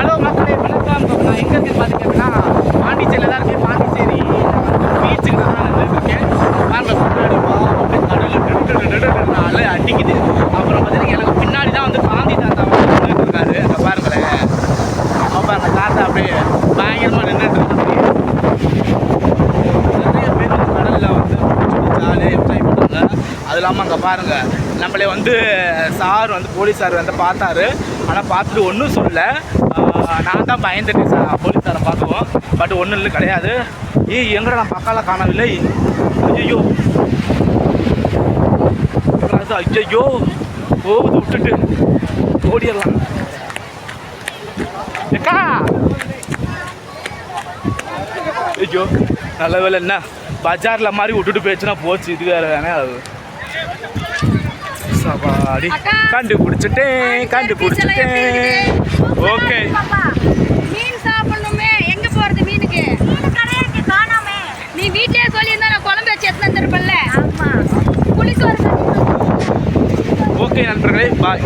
Hello மக்களே வணக்கம். இப்போ நான் எங்கே இருக்கேன் பார்த்துக்கிட்டேன்னா பாண்டிச்சேரியில் தான் இருக்கேன் பாண்டிச்சேரி பீச்சுக்கு தான் நின்றுருக்கேன் இருக்கேன் பாருங்க பின்னாடி வா, நடுவில் கடல்ல அடிக்குது. அப்புறம் பார்த்தீங்கன்னா எனக்கு பின்னாடி தான் வந்து காந்தி தாத்தா வந்து நின்றுட்டு இருக்காரு. அங்கே பாருங்களேன். அவன் பாருங்க தாத்தா அப்படியே பயங்கரமாக நின்றுட்டு இருக்காரு. நிறைய பேர் கடலில் வந்து ஜாலியாக என்ஜாய் பண்ணுறாங்க அது இல்லாமல் அங்கே பாருங்கள் நம்மளே வந்து சார் வந்து போலீஸ் சார் வந்து பார்த்தாரு. ஆனால் பார்த்துட்டு ஒன்றும் சொல்லல. நான் தான் பயந்துட்டேன் சார். போலீஸ் சாரை பட் ஒன்றும் இல்லை கிடையாது. ஏய் எங்கடா நான் பக்கால காணவில்லை? ஐயோ ஐயோ போகுது விட்டுட்டு ஓடிடலாம். எக்கா ஐயோ நல்ல வேலை என்ன? பஜாரில் மாதிரி விட்டுட்டு போயிடுச்சுன்னா போச்சு. இது வேறு வேணா அது. அக்கா. கண்டுபிடிச்சிட்டேன் கண்டுபிடிச்சிட்டேன் ஓகே. பாப்பா, மீன் சாப்பிடணுமே. எங்க போறது மீனுக்கு? நீ வீட்லயே சொல்லியிருந்தா நான் குழம்பு வச்சு எடுத்து வந்திருப்பேன்ல. ஆமா. புளிசோறு ஓகே நண்பர்களே பாய்